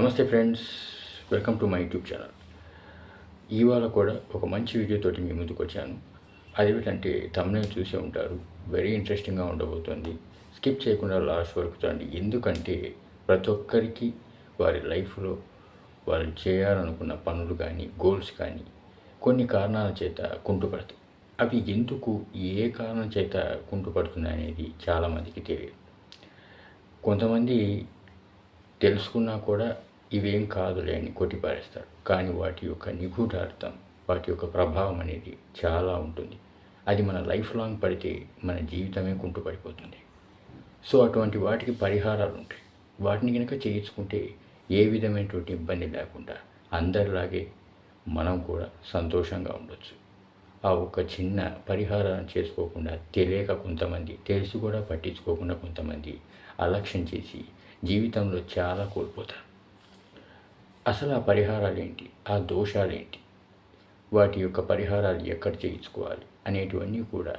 నమస్తే friends welcome to my YouTube channel. ఇవాళ కూడా ఒక మంచి వీడియోతోటి మీ ముందుకు వచ్చాను. అదేమిటంటే తమిళ చూసే ఉంటారు వెరీ ఇంట్రెస్టింగ్గా ఉండబోతుంది. స్కిప్ చేయకుండా లాస్ట్ వరకు చూడండి. ఎందుకంటే ప్రతి ఒక్కరికి వారి లైఫ్లో వాళ్ళు చేయాలనుకున్న పనులు కానీ గోల్స్ కానీ కొన్ని కారణాల చేత కుంటుపడతాయి. అవి ఎందుకు ఏ కారణం చేత కుంటుపడుతున్నాయి అనేది చాలామందికి తెలియదు. కొంతమంది తెలుసుకున్నా కూడా ఇవేం కాదులే అని కొట్టిపారేస్తారు. కానీ వాటి యొక్క నిగూఢార్థం వాటి యొక్క ప్రభావం అనేది చాలా ఉంటుంది. అది మన లైఫ్ లాంగ్ పడితే మన జీవితమే కుంటుపడిపోతుంది. సో అటువంటి వాటికి పరిహారాలు ఉంటాయి. వాటిని కనుక చేయించుకుంటే ఏ విధమైనటువంటి ఇబ్బంది లేకుండా అందరిలాగే మనం కూడా సంతోషంగా ఉండొచ్చు. ఆ ఒక చిన్న పరిహారం చేసుకోకుండా తెలియక కొంతమంది తెలిసి కూడా పట్టించుకోకుండా కొంతమంది అలక్ష్యం చేసి జీవితంలో చాలా కోల్పోతారు. అసలు ఆ పరిహారాలు ఏంటి ఆ దోషాలు ఏంటి వాటి యొక్క పరిహారాలు ఎక్కడ చేయించుకోవాలి? అనేటివన్నీ కూడా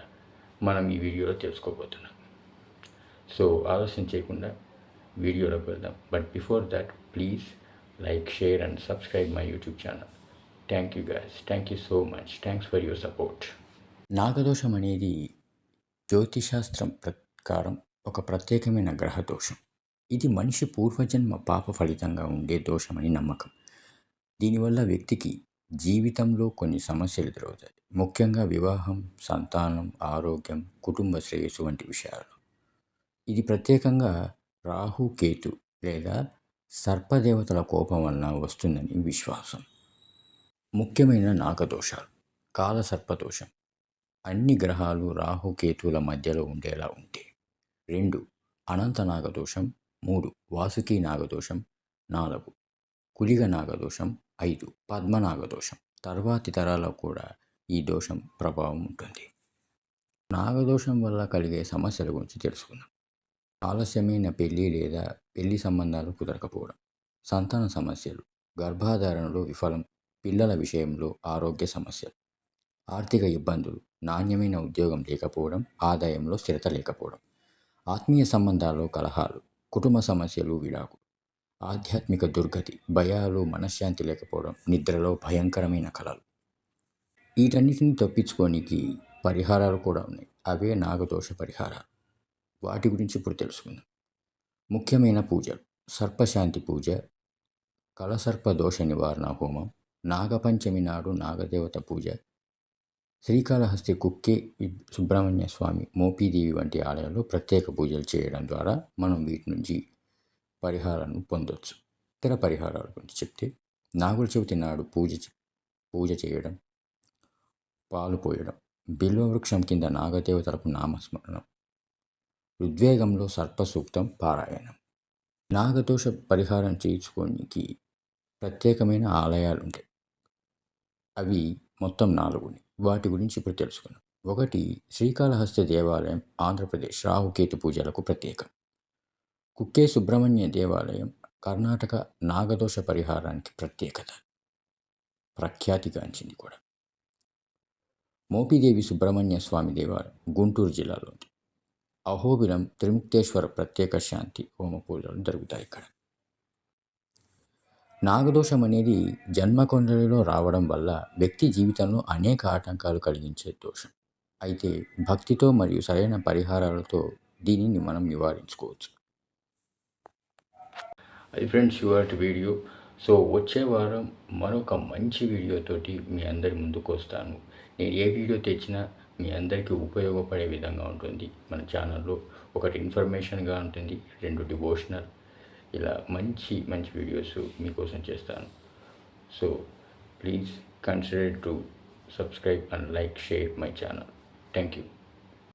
మనం ఈ వీడియోలో తెలుసుకోబోతున్నాం. సో ఆలస్యం చేయకుండా వీడియోలోకి వెళ్దాం. But before that please like share and subscribe my YouTube channel thank you guys thank you so much thanks for your support నాగదోషం అనేది జ్యోతిశాస్త్రం ప్రకారం ఒక ప్రత్యేకమైన గ్రహ దోషం ఇది మనిషి పూర్వజన్మ పాప ఫలితంగా ఉండే దోషమని నమ్మకం. దీనివల్ల వ్యక్తికి జీవితంలో కొన్ని సమస్యలు ఎదురవుతాయి. ముఖ్యంగా వివాహం సంతానం ఆరోగ్యం కుటుంబ శ్రేయస్సు వంటి విషయాలు. ఇది ప్రత్యేకంగా రాహు కేతు లేదా సర్పదేవతల కోపం వలన వస్తుందని విశ్వాసం. ముఖ్యమైన నాగదోషాలు కాలసర్పదోషం అన్ని గ్రహాలు రాహుకేతువుల మధ్యలో ఉండేలా ఉంటే. రెండు అనంత నాగదోషం మూడు వాసుకి నాగదోషం. నాలుగు కులిగ నాగదోషం. ఐదు పద్మనాగదోషం తర్వాతి తరాల్లో కూడా ఈ దోషం ప్రభావం ఉంటుంది. నాగదోషం వల్ల కలిగే సమస్యల గురించి తెలుసుకుందాం. ఆలస్యమైన పెళ్ళి లేదా పెళ్ళి సంబంధాలు కుదరకపోవడం సంతాన సమస్యలు గర్భాధారణలో విఫలం పిల్లల విషయంలో ఆరోగ్య సమస్యలు ఆర్థిక ఇబ్బందులు నాణ్యమైన ఉద్యోగం లేకపోవడం ఆదాయంలో స్థిరత లేకపోవడం ఆత్మీయ సంబంధాల్లో కలహాలు కుటుంబ సమస్యలు విడాకు ఆధ్యాత్మిక దుర్గతి భయాలు మనశ్శాంతి లేకపోవడం నిద్రలో భయంకరమైన కళలు వీటన్నిటిని తప్పించుకోనికి పరిహారాలు కూడా ఉన్నాయి. అవే నాగదోష పరిహారాలు. వాటి గురించి ఇప్పుడు తెలుసుకుందాం. ముఖ్యమైన పూజలు. సర్పశాంతి పూజ కలసర్ప దోష నివారణ హోమం నాగపంచమి నాడు నాగదేవత పూజ శ్రీకాళహస్తి కుక్కే సుబ్రహ్మణ్య స్వామి మోపీదేవి వంటి ఆలయాల్లో ప్రత్యేక పూజలు చేయడం ద్వారా మనం వీటి నుంచి పరిహారాలను పొందవచ్చు ఇతర పరిహారాల గురించి చెప్తే నాగుల చవితి నాడు పూజ పూజ చేయడం పాలు పోయడం బిల్వవృక్షం కింద నాగదేవతలకు నామస్మరణం ఉద్వేగంలో సర్పసూక్తం పారాయణం. నాగదోష పరిహారం చేయించుకోనికి ప్రత్యేకమైన ఆలయాలు ఉంటాయి అవి మొత్తం నాలుగుని వాటి గురించి ఇప్పుడు తెలుసుకుందాం. ఒకటి శ్రీకాళహస్తి దేవాలయం ఆంధ్రప్రదేశ్ రాహుకేతు పూజలకు ప్రత్యేకం. కుక్కే సుబ్రహ్మణ్య దేవాలయం కర్ణాటక నాగదోష పరిహారానికి ప్రత్యేకత. ప్రఖ్యాతిగాంచింది కూడా. మోపిదేవి సుబ్రహ్మణ్య స్వామి దేవాలయం గుంటూరు జిల్లాలో అహోబిలం త్రిముక్తేశ్వర ప్రత్యేక శాంతి హోమ పూజలు జరుగుతాయి ఇక్కడ. నాగదోషం అనేది జన్మకొండలిలో రావడం వల్ల వ్యక్తి జీవితంలో అనేక ఆటంకాలు కలిగించే దోషం. అయితే భక్తితో మరియు సరైన పరిహారాలతో దీనిని మనం నివారించుకోవచ్చు. అది ఫ్రెండ్స్ యువర్ వీడియో సో వచ్చే వారం మరొక మంచి వీడియోతోటి మీ అందరి ముందుకు వస్తాను. నేను ఏ వీడియో తెచ్చినా మీ అందరికీ ఉపయోగపడే విధంగా ఉంటుంది. మన ఛానల్లో ఒకటి ఇన్ఫర్మేషన్గా ఉంటుంది రెండు డివోషనల్ ఇలా మంచి మంచి వీడియోస్ మీకోసం చేస్తాను so please consider to subscribe and like share my channel thank you